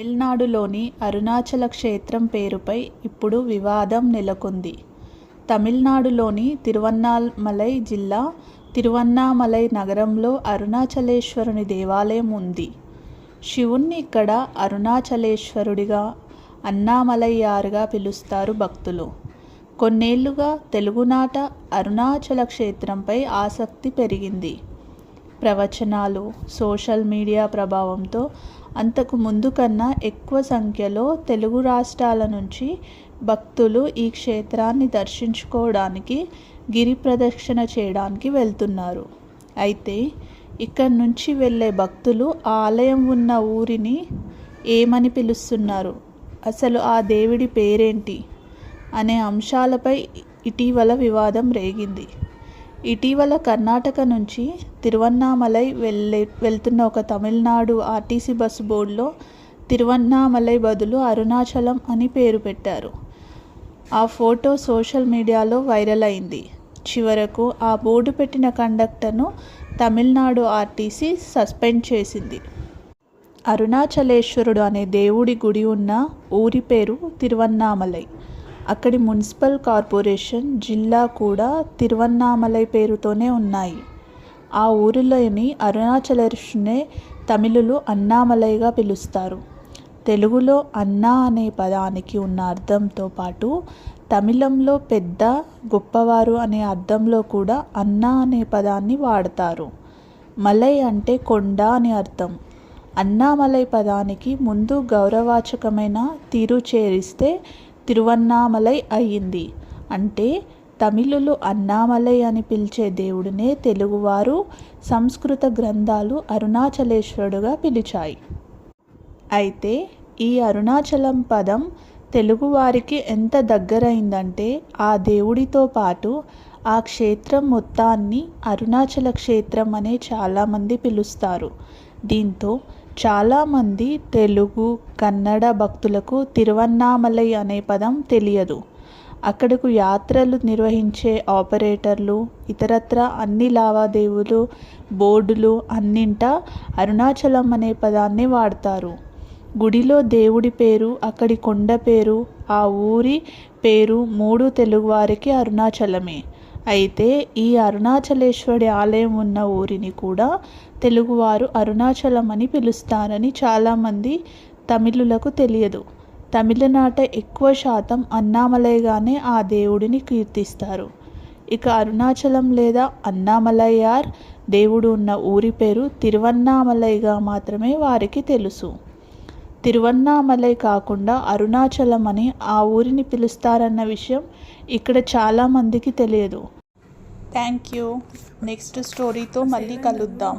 తమిళనాడులోని అరుణాచల క్షేత్రం పేరుపై ఇప్పుడు వివాదం నెలకొంది. తమిళనాడులోని తిరువన్నామలై జిల్లా తిరువన్నామలై నగరంలో అరుణాచలేశ్వరుని దేవాలయం ఉంది. శివుణ్ణి ఇక్కడ అరుణాచలేశ్వరుడిగా, అన్నామలయ్యారుగా పిలుస్తారు భక్తులు. కొన్నేళ్ళుగా తెలుగునాట అరుణాచల క్షేత్రంపై ఆసక్తి పెరిగింది. ప్రవచనాలు, సోషల్ మీడియా ప్రభావంతో అంతకు ముందు కన్నా ఎక్కువ సంఖ్యలో తెలుగు రాష్ట్రాల నుంచి భక్తులు ఈ క్షేత్రాన్ని దర్శించుకోవడానికి, గిరి ప్రదక్షిణ చేయడానికి వెళ్తున్నారు. అయితే ఇక్కడ నుంచి వెళ్ళే భక్తులు ఆలయం ఉన్న ఊరిని ఏమని పిలుస్తున్నారు, అసలు ఆ దేవుడి పేరేంటి అనే అంశాలపై ఇటీవల వివాదం రేగింది. ఇటీవల కర్ణాటక నుంచి తిరువన్నామలై వెళ్ళే వెళ్తున్న ఒక తమిళనాడు ఆర్టీసీ బస్సు బోర్డులో తిరువన్నామలై బదులు అరుణాచలం అని పేరు పెట్టారు. ఆ ఫోటో సోషల్ మీడియాలో వైరల్ అయింది. చివరకు ఆ బోర్డు పెట్టిన కండక్టర్ను తమిళనాడు ఆర్టీసీ సస్పెండ్ చేసింది. అరుణాచలేశ్వరుడు అనే దేవుడి గుడి ఉన్న ఊరి పేరు తిరువన్నామలై. అక్కడి మున్సిపల్ కార్పొరేషన్, జిల్లా కూడా తిరువన్నామలై పేరుతోనే ఉన్నాయి. ఆ ఊరిలోని అరుణాచలేశ్వరుడినే తమిళులు అన్నామలైగా పిలుస్తారు. తెలుగులో అన్నా అనే పదానికి ఉన్న అర్థంతో పాటు తమిళంలో పెద్ద, గొప్పవారు అనే అర్థంలో కూడా అన్నా అనే పదాన్ని వాడతారు. మలై అంటే కొండ అని అర్థం. అన్నామలై పదానికి ముందు గౌరవాచకమైన తీరు చేరిస్తే తిరువన్నామలై అయింది. అంటే తమిళులు అన్నామలై అని పిలిచే దేవుడినే తెలుగువారు, సంస్కృత గ్రంథాలు అరుణాచలేశ్వరుడుగా పిలిచాయి. అయితే ఈ అరుణాచలం పదం తెలుగువారికి ఎంత దగ్గరైందంటే ఆ దేవుడితో పాటు ఆ క్షేత్రం మొత్తాన్ని అరుణాచల క్షేత్రం అనే చాలామంది పిలుస్తారు. దీంతో చాలామంది తెలుగు, కన్నడ భక్తులకు తిరువన్నామలై అనే పదం తెలియదు. అక్కడకు యాత్రలు నిర్వహించే ఆపరేటర్లు, ఇతరత్ర అన్ని లావాదేవీలు, బోర్డులు అన్నింటా అరుణాచలం అనే పదాన్ని వాడతారు. గుడిలో దేవుడి పేరు, అక్కడి కొండ పేరు, ఆ ఊరి పేరు మూడు తెలుగువారికి అరుణాచలమే. అయితే ఈ అరుణాచలేశ్వరి ఆలయం ఉన్న ఊరిని కూడా తెలుగువారు అరుణాచలం అని పిలుస్తారని చాలామంది తమిళులకు తెలియదు. తమిళనాట ఎక్కువ శాతం అన్నామలైగానే ఆ దేవుడిని కీర్తిస్తారు. ఇక అరుణాచలం లేదా అన్నామలైయార్ దేవుడు ఉన్న ఊరి పేరు తిరువన్నామలైగా మాత్రమే వారికి తెలుసు. తిరువన్నామలై కాకుండా అరుణాచలం అని ఆ ఊరిని పిలుస్తారన్న విషయం ఇక్కడ చాలామందికి తెలియదు థ్యాంక్ యూ నెక్స్ట్ స్టోరీతో మళ్ళీ కలుద్దాం.